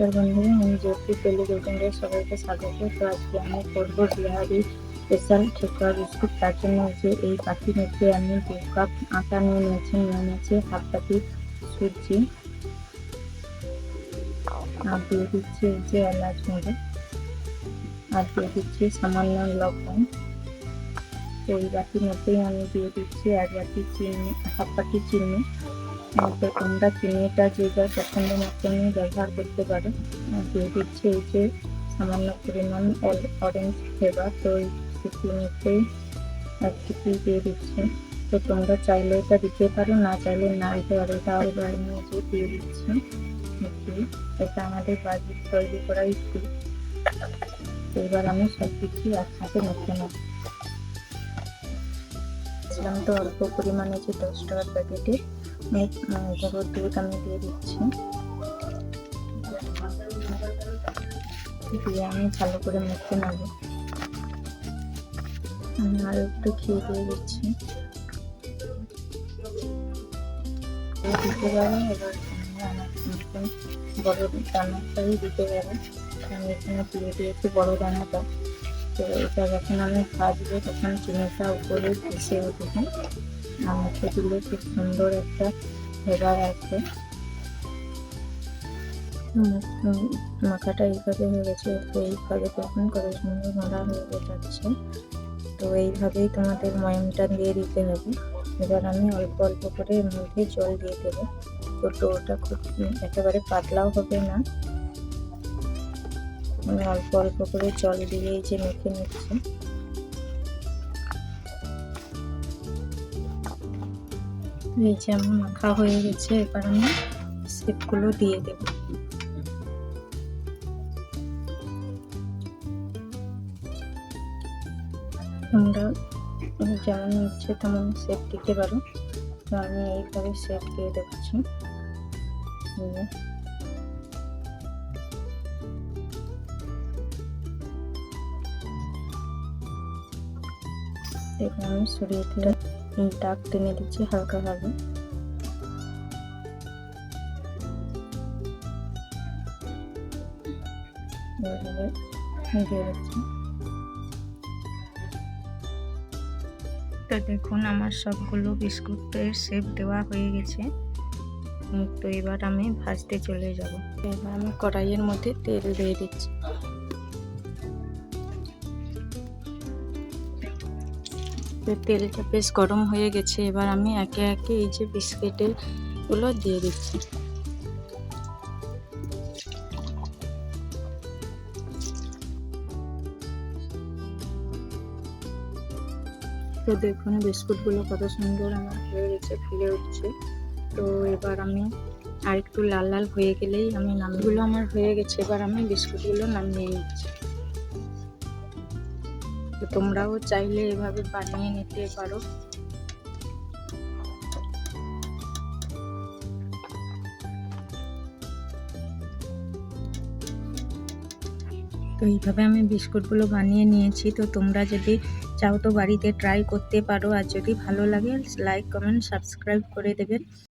নমস্কার বন্ধুরা আমি জ্যোতি টেলি কুকিংয়ে সবাইকে স্বাগত। তো আজকে আমি করব বিহারি স্পেশাল ঠেকুয়া বিস্কুট তার জন্য যে এই পাখি মধ্যে আমি দু কাপ আটা নিয়ে নিয়েছি নিয়ে নিয়েছি হাফ বাটি সুজি। আর দিয়ে দিচ্ছি এই যে এলাচ গুঁড়ো। আর দিয়ে দিচ্ছি সামান্য লবণ। তো এই বাটির মধ্যেই আমি দিয়ে দিচ্ছি এক বাটি চিনি, হাফ বাটি চিনি। তো তোমরা চিনিটা যে যার পছন্দ মতনই ব্যবহার করতে পারো। দিয়ে দিচ্ছি এই যে সামান্য পরিমাণ অরেঞ্জ ফ্লেভার তো এই চিনিতেই এক টিপি দিয়ে দিচ্ছে। তো তোমরা চাইলে এটা দিতে পারো, না চাইলে না দিতে পারো এটা এবার আমি যে দিয়ে দিচ্ছি। এটা আমাদের বাড়ির তৈরি করা স্কুল এবার আমি সব কিছু একসাথে মেখে নেব। তো অল্প পরিমাণে যে দশ টাকার প্যাকেটে। গুঁড়ো দুধ আমি দিয়ে দিচ্ছি দিয়ে আমি ভালো করে মেখে নেব আমি আর একটু খেয়ে দিয়ে দিচ্ছি। দিতে পারো এবার বড় দানাটাই দিতে পারো আমি এখানে দিয়ে দিয়েছি বড় দানাটা। তো এটা যখন আমি ভাজবো তখন চিনিটা উপরে ভেসে উঠবে। মুখে দিলে খুব সুন্দর একটা ফ্লেভার উম, মাখাটা এইভাবে হয়ে গেছে তো এইভাবে তখন কত সুন্দর মোড়া হয়ে যাচ্ছে তো এইভাবেই তোমাদের ময়মটা দিয়ে দিতে হবে। এবার আমি অল্প অল্প করে এর মধ্যে জল দিয়ে দেবো তো ডোটা খুব একেবারে পাতলাও হবে না। আমি অল্প অল্প করে জল দিয়ে এই যে মেখে নিচ্ছি। এই যে আমার মাখা হয়ে গেছে, এবার আমি স্কিপগুলো দিয়ে দেবো। তোমরা যেমন ইচ্ছে তেমন শেপ দিতে পারো। তো আমি এইভাবে শেপ দিয়ে দিয়ে এবার আমি সরিয়ে দিলে দাগ টেনে দিচ্ছি, হালকা ভাবে। এইভাবে দিয়ে দিচ্ছি। তো দেখুন, আমার সবগুলো বিস্কুটের শেপ দেওয়া হয়ে গেছে। তো এবার আমি ভাজতে চলে যাব। এবার আমি কড়াইয়ের মধ্যে তেল দিয়ে দিচ্ছি। তো তেলটা বেশ গরম হয়ে গেছে, এবার আমি একে একে এই যে বিস্কিটেরগুলো দিয়ে দিচ্ছি। তো দেখুন, বিস্কুটগুলো কত সুন্দর আমার হয়ে গেছে, ফুলে উঠছে। তো এবার আমি আর একটু লাল লাল হয়ে গেলেই আমি নামগুলো আমার হয়ে গেছে, এবার আমি বিস্কুটগুলো নামিয়ে নিচ্ছি। তো তোমরাও চাইলে এভাবে বানিয়ে নিতে পারো। তো এইভাবে আমি বিস্কুটগুলো বানিয়ে নিয়েছি। তো তোমরা যদি চাও তো বাড়িতে ট্রাই করতে পারো। আর যদি ভালো লাগে লাইক কমেন্ট সাবস্ক্রাইব করে দেবেন।